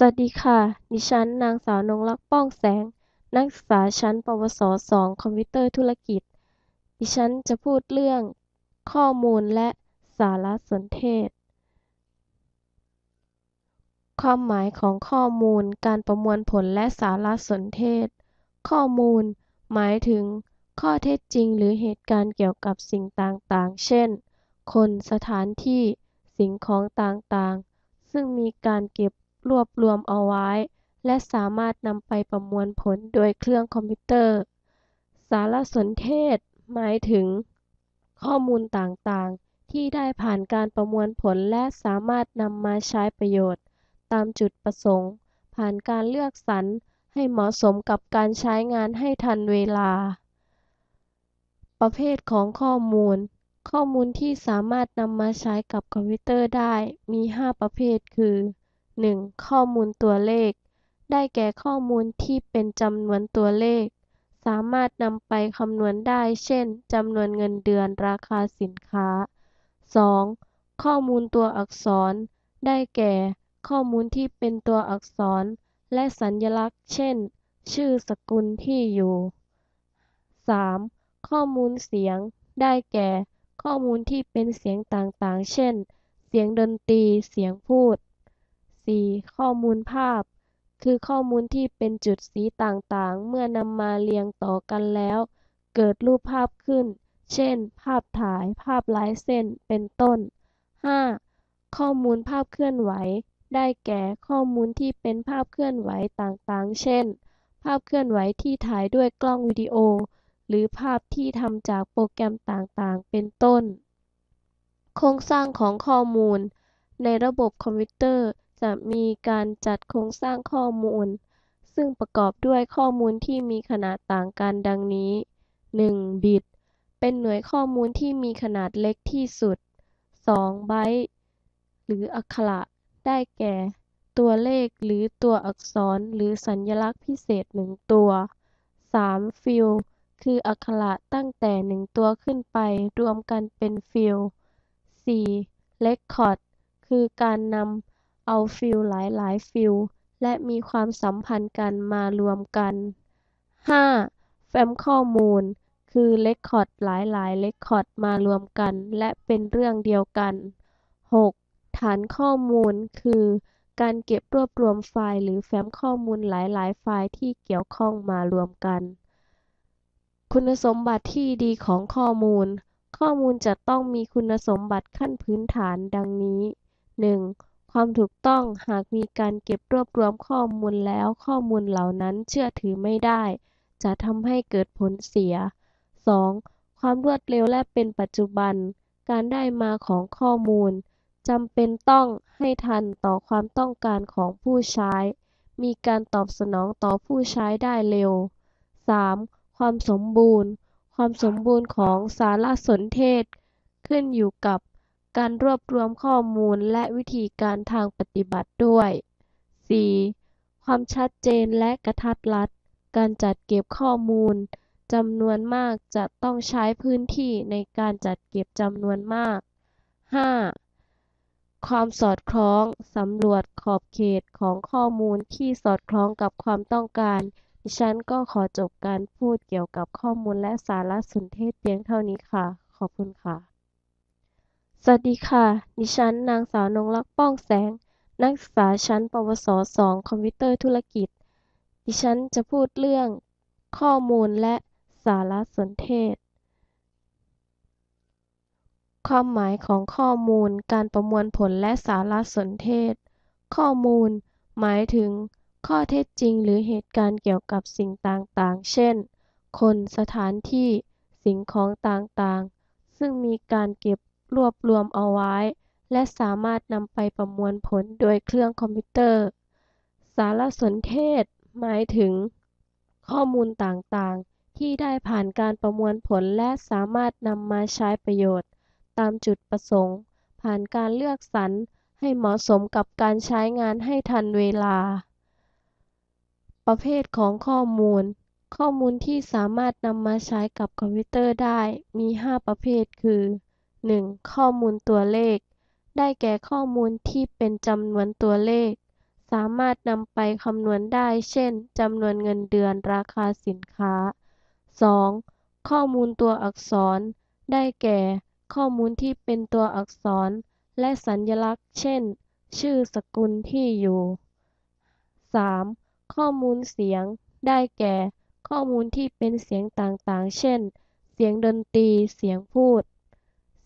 สวัสดีค่ะ ดิฉันนางสาวนงลักษณ์ป้องแสง นักศึกษาชั้น ปวสสองคอมพิวเตอร์ธุรกิจ ดิฉันจะพูดเรื่องข้อมูลและสารสนเทศ ความหมายของข้อมูล การประมวลผลและสารสนเทศ ข้อมูล หมายถึง ข้อเท็จจริงหรือเหตุการณ์เกี่ยวกับสิ่งต่างๆ เช่น คน สถานที่ สิ่งของต่างๆ ซึ่งมีการเก็บ รวบรวมเอาไว้ และสามารถนำไปประมวลผลโดยเครื่องคอมพิวเตอร์ สารสนเทศ หมายถึง ข้อมูลต่างๆ ที่ได้ผ่านการประมวลผลและสามารถนำมาใช้ประโยชน์ ตามจุดประสงค์ ผ่านการเลือกสรรให้เหมาะสมกับการใช้งานให้ทันเวลา ประเภทของข้อมูล ข้อมูลที่สามารถนำมาใช้กับคอมพิวเตอร์ได้มี 5 ประเภทคือ 1. ข้อมูลตัวเลข ได้แก่ข้อมูลที่เป็นจำนวนตัวเลข สามารถนำไปคำนวณได้ เช่นจำนวนเงินเดือนราคาสินค้า 2. ข้อมูลตัวอักษร ได้แก่ ข้อมูลที่เป็นตัวอักษร และสัญลักษณ์ เช่น ชื่อสกุลที่อยู่ 3. ข้อมูลเสียง ได้แก่ ข้อมูลที่เป็นเสียงต่างๆ เช่น เสียงดนตรี เสียงพูด 4. ข้อมูลภาพ คือข้อมูลที่เป็นจุดสีต่างๆ เมื่อนำมาเรียงต่อกันแล้ว เกิดรูปภาพขึ้น เช่น ภาพถ่าย ภาพลายเส้น เป็นต้น 5. ข้อมูลภาพเคลื่อนไหว ได้แก่ข้อมูลที่เป็นภาพเคลื่อนไหวต่างๆ เช่น ภาพเคลื่อนไหวที่ถ่ายด้วยกล้องวิดีโอ หรือภาพที่ทำจากโปรแกรมต่างๆ เป็นต้น โครงสร้างของข้อมูลในระบบคอมพิวเตอร์ จะมีการจัดโครงสร้างข้อมูล ซึ่งประกอบด้วยข้อมูลที่มีขนาดต่างกันดังนี้ 1. บิต เป็นหน่วยข้อมูลที่มีขนาดเล็กที่สุด 2. ไบต์หรืออักขระ ได้แก่ ตัวเลขหรือตัวอักษรหรือสัญลักษณ์พิเศษหนึ่งตัว 3. ฟิลคืออักขระตั้งแต่หนึ่งตัวขึ้นไป รวมกันเป็นฟิล 4. เรคคอร์ด คือการนำ เอาฟิลหลาย ๆฟิลและมีความสัมพันธ์กันมารวมกัน 5. แฟ้มข้อมูล คือเรคคอร์ดหลาย ๆ เรคคอร์ดมารวมกัน และเป็นเรื่องเดียวกัน 6. ฐานข้อมูล คือการเก็บรวบรวมไฟล์หรือแฟ้มข้อมูลหลาย ๆ ไฟล์ที่เกี่ยวข้องมารวมกัน คุณสมบัติที่ดีของข้อมูล ข้อมูลจะต้องมีคุณสมบัติขั้นพื้นฐานดังนี้ 1. ความถูกต้อง หากมีการเก็บรวบรวมข้อมูลแล้ว ข้อมูลเหล่านั้นเชื่อถือไม่ได้ จะทำให้เกิดผลเสีย 2. ความรวดเร็วและเป็นปัจจุบัน การได้มาของข้อมูลจำเป็นต้องให้ทันต่อความต้องการของผู้ใช้ มีการตอบสนองต่อผู้ใช้ได้เร็ว 3. ความสมบูรณ์ ความสมบูรณ์ของสารสนเทศ ขึ้นอยู่กับ การรวบรวมข้อมูลและวิธีการทางปฏิบัติด้วย 4. ความชัดเจนและกระทัดรัด การจัดเก็บข้อมูลจำนวนมากจะต้องใช้พื้นที่ในการจัดเก็บจำนวนมาก 5. ความสอดคล้องสำรวจขอบเขตของข้อมูลที่สอดคล้องกับความต้องการ ดิฉันก็ขอจบการพูดเกี่ยวกับข้อมูลและสารสนเทศเพียงเท่านี้ค่ะ ขอบคุณค่ะ สวัสดีค่ะ ดิฉัน นางสาวนงลักษณ์ป้องแสง นักศึกษาชั้น ปวสสองคอมพิวเตอร์ธุรกิจ ดิฉันจะพูดเรื่อง ข้อมูลและสารสนเทศ ความหมายของข้อมูล การประมวลผลและสารสนเทศ ข้อมูล หมายถึง ข้อเท็จจริงหรือเหตุการณ์เกี่ยวกับสิ่งต่างๆ เช่น คน สถานที่ สิ่งของต่างๆ ซึ่งมีการเก็บ รวบรวมเอาไว้ และสามารถนำไปประมวลผลโดยเครื่องคอมพิวเตอร์ สารสนเทศ หมายถึง ข้อมูลต่างๆ ที่ได้ผ่านการประมวลผลและสามารถนำมาใช้ประโยชน์ ตามจุดประสงค์ ผ่านการเลือกสรรให้เหมาะสมกับการใช้งานให้ทันเวลา ประเภทของข้อมูล ข้อมูลที่สามารถนำมาใช้กับคอมพิวเตอร์ได้มี 5 ประเภทคือ 1. ข้อมูลตัวเลข ได้แก่ข้อมูลที่เป็นจำนวนตัวเลข สามารถนำไปคำนวณได้ เช่นจำนวนเงินเดือนราคาสินค้าสองข้อมูลตัวอักษร ได้แก่ ข้อมูลที่เป็นตัวอักษร และสัญลักษณ์ เช่น ชื่อสกุลที่อยู่สามข้อมูลเสียง ได้แก่ ข้อมูลที่เป็นเสียงต่างๆ เช่น เสียงดนตรี เสียงพูด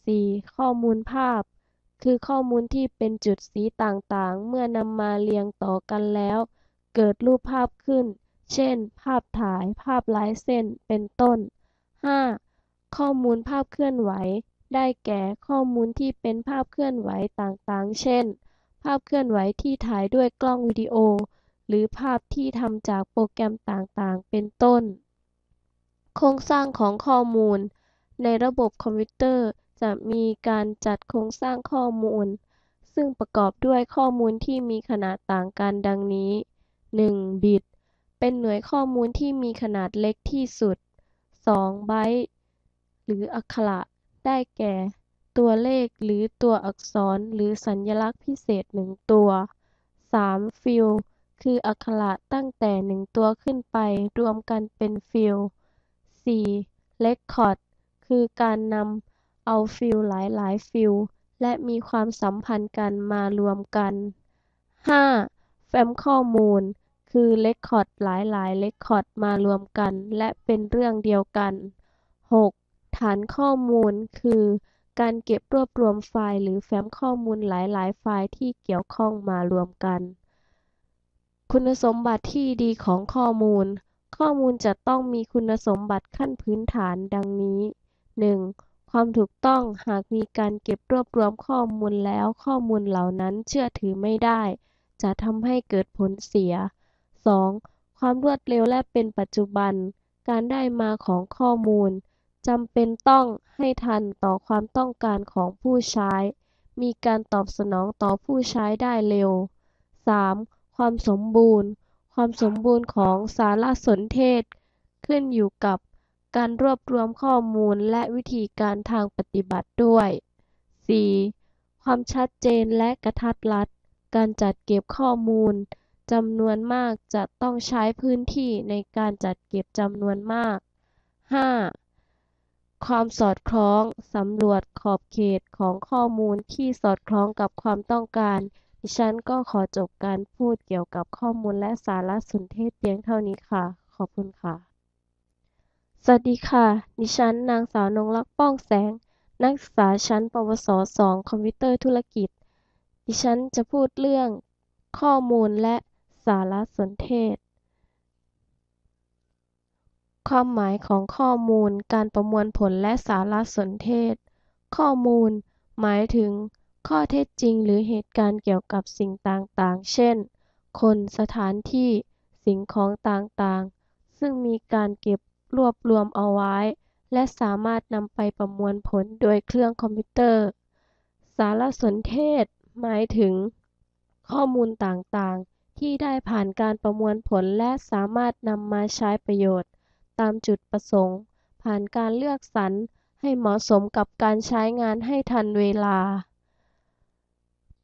สี่ข้อมูลภาพ คือข้อมูลที่เป็นจุดสีต่างๆ เมื่อนำมาเรียงต่อกันแล้ว เกิดรูปภาพขึ้น เช่น ภาพถ่าย ภาพลายเส้น เป็นต้นห้าข้อมูลภาพเคลื่อนไหว ได้แก่ข้อมูลที่เป็นภาพเคลื่อนไหวต่างๆ เช่น ภาพเคลื่อนไหวที่ถ่ายด้วยกล้องวิดีโอ หรือภาพที่ทำจากโปรแกรมต่างๆ เป็นต้น โครงสร้างของข้อมูลในระบบคอมพิวเตอร์ จะมีการจัดโครงสร้างข้อมูล ซึ่งประกอบด้วยข้อมูลที่มีขนาดต่างกันดังนี้ 1. บิต เป็นหน่วยข้อมูลที่มีขนาดเล็กที่สุด 2. ไบต์ หรืออักขระ ได้แก่ ตัวเลขหรือตัวอักษรหรือสัญลักษณ์พิเศษหนึ่งตัว 3. ฟิลด์คืออักขระตั้งแต่หนึ่งตัวขึ้นไป รวมกันเป็นฟิลด์ 4. เรคคอร์ด คือการนำ เอาฟิลหลายๆฟิลและมีความสัมพันธ์กันมารวมกัน 5. แฟ้มข้อมูล คือเรคคอร์ดหลายๆเรคคอร์ดมารวมกัน และเป็นเรื่องเดียวกัน 6. ฐานข้อมูล คือการเก็บรวบรวมไฟล์หรือแฟ้มข้อมูลหลาย ๆ ไฟล์ที่เกี่ยวข้องมารวมกัน คุณสมบัติที่ดีของข้อมูล ข้อมูลจะต้องมีคุณสมบัติขั้นพื้นฐานดังนี้ 1. ความถูกต้องหากมีการเก็บรวบรวมข้อมูลแล้ว ข้อมูลเหล่านั้นเชื่อถือไม่ได้ จะทำให้เกิดผลเสีย 2. ความรวดเร็วและเป็นปัจจุบัน การได้มาของข้อมูลจำเป็นต้องให้ทันต่อความต้องการของผู้ใช้ มีการตอบสนองต่อผู้ใช้ได้เร็ว 3. ความสมบูรณ์ ความสมบูรณ์ของสารสนเทศ ขึ้นอยู่กับ การรวบรวมข้อมูลและวิธีการทางปฏิบัติด้วย 4. ความชัดเจนและกระทัดรัด การจัดเก็บข้อมูลจำนวนมากจะต้องใช้พื้นที่ในการจัดเก็บจำนวนมาก 5. ความสอดคล้องสำรวจขอบเขตของข้อมูลที่สอดคล้องกับความต้องการ ดิฉันก็ขอจบการพูดเกี่ยวกับข้อมูลและสารสนเทศเพียงเท่านี้ค่ะ ขอบคุณค่ะ สวัสดีค่ะ ดิฉัน นางสาวนงลักษณ์ป้องแสง นักศึกษาชั้น ปวส 2 คอมพิวเตอร์ธุรกิจ ดิฉันจะพูดเรื่องข้อมูลและสารสนเทศ ความหมายของข้อมูล การประมวลผลและสารสนเทศ ข้อมูล หมายถึง ข้อเท็จจริงหรือเหตุการณ์เกี่ยวกับสิ่งต่างๆ เช่น คน สถานที่ สิ่งของต่างๆ ซึ่งมีการเก็บ รวบรวมเอาไว้ และสามารถนำไปประมวลผลโดยเครื่องคอมพิวเตอร์ สารสนเทศ หมายถึง ข้อมูลต่างๆ ที่ได้ผ่านการประมวลผลและสามารถนำมาใช้ประโยชน์ ตามจุดประสงค์ ผ่านการเลือกสรรให้เหมาะสมกับการใช้งานให้ทันเวลา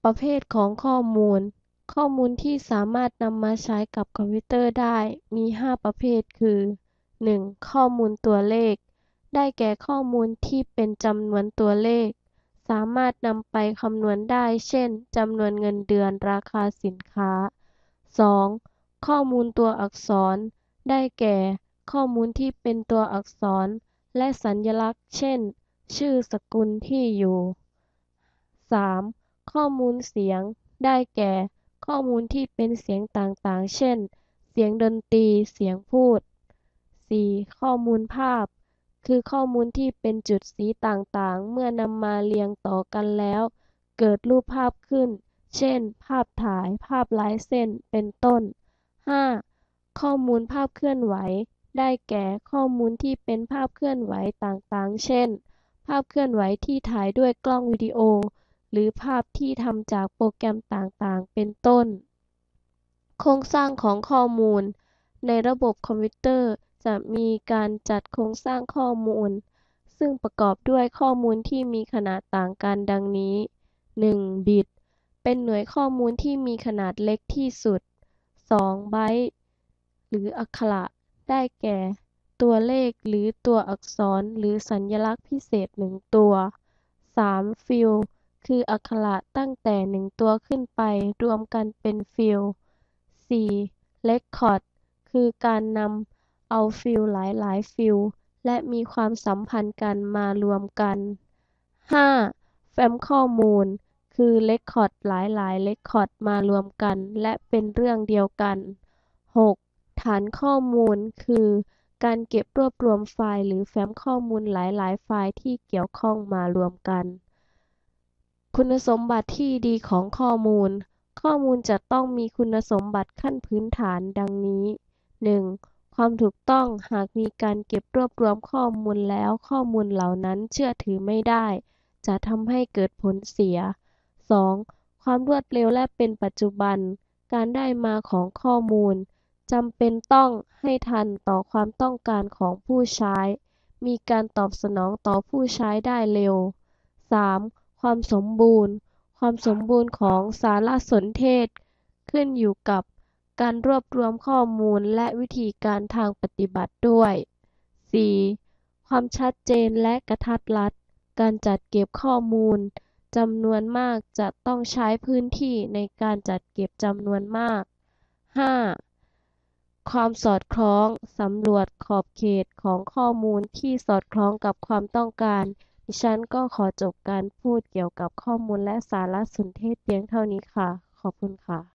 ประเภทของข้อมูล ข้อมูลที่สามารถนำมาใช้กับคอมพิวเตอร์ได้มี 5 ประเภทคือ 1. ข้อมูลตัวเลข ได้แก่ข้อมูลที่เป็นจำนวนตัวเลข สามารถนำไปคำนวณได้ เช่น จำนวนเงินเดือน ราคาสินค้า 2. ข้อมูลตัวอักษร ได้แก่ ข้อมูลที่เป็นตัวอักษร และสัญลักษณ์ เช่น ชื่อสกุลที่อยู่ 3. ข้อมูลเสียง ได้แก่ ข้อมูลที่เป็นเสียงต่างๆ เช่น เสียงดนตรี เสียงพูด 4. ข้อมูลภาพ คือข้อมูลที่เป็นจุดสีต่างๆ เมื่อนำมาเรียงต่อกันแล้ว เกิดรูปภาพขึ้น เช่น ภาพถ่าย ภาพลายเส้น เป็นต้น 5. ข้อมูลภาพเคลื่อนไหว ได้แก่ข้อมูลที่เป็นภาพเคลื่อนไหวต่างๆ เช่น ภาพเคลื่อนไหวที่ถ่ายด้วยกล้องวิดีโอ หรือภาพที่ทำจากโปรแกรมต่างๆ เป็นต้น โครงสร้างของข้อมูลในระบบคอมพิวเตอร์ จะมีการจัดโครงสร้างข้อมูล ซึ่งประกอบด้วยข้อมูลที่มีขนาดต่างกันดังนี้ 1. บิต เป็นหน่วยข้อมูลที่มีขนาดเล็กที่สุดสองไบต์ หรืออักขระ ได้แก่ ตัวเลขหรือตัวอักษรหรือสัญลักษณ์พิเศษหนึ่งตัวสามฟิลด์คืออักขระตั้งแต่หนึ่งตัวขึ้นไป รวมกันเป็นฟิลด์สี่เรคคอร์ด คือการนำ เอาฟิลหลาย ๆฟิลและมีความสัมพันธ์กันมารวมกันห้าแฟ้มข้อมูล คือเรคคอร์ดหลาย ๆ เรคคอร์ดมารวมกัน และเป็นเรื่องเดียวกันหกฐานข้อมูล คือการเก็บรวบรวมไฟล์หรือแฟ้มข้อมูลหลาย ๆ ไฟล์ที่เกี่ยวข้องมารวมกัน คุณสมบัติที่ดีของข้อมูล ข้อมูลจะต้องมีคุณสมบัติขั้นพื้นฐานดังนี้หนึ่ง ความถูกต้องหากมีการเก็บรวบรวมข้อมูลแล้ว ข้อมูลเหล่านั้นเชื่อถือไม่ได้ จะทำให้เกิดผลเสียสองความรวดเร็วและเป็นปัจจุบัน การได้มาของข้อมูลจำเป็นต้องให้ทันต่อความต้องการของผู้ใช้ มีการตอบสนองต่อผู้ใช้ได้เร็วสามความสมบูรณ์ ความสมบูรณ์ของสารสนเทศ ขึ้นอยู่กับ การรวบรวมข้อมูลและวิธีการทางปฏิบัติด้วยสี่ความชัดเจนและกระทัดรัด การจัดเก็บข้อมูลจำนวนมากจะต้องใช้พื้นที่ในการจัดเก็บจำนวนมากห้าความสอดคล้อง สำรวจขอบเขตของข้อมูลที่สอดคล้องกับความต้องการ ดิฉันก็ขอจบการพูดเกี่ยวกับข้อมูลและสารสนเทศเพียงเท่านี้ค่ะ ขอบคุณค่ะ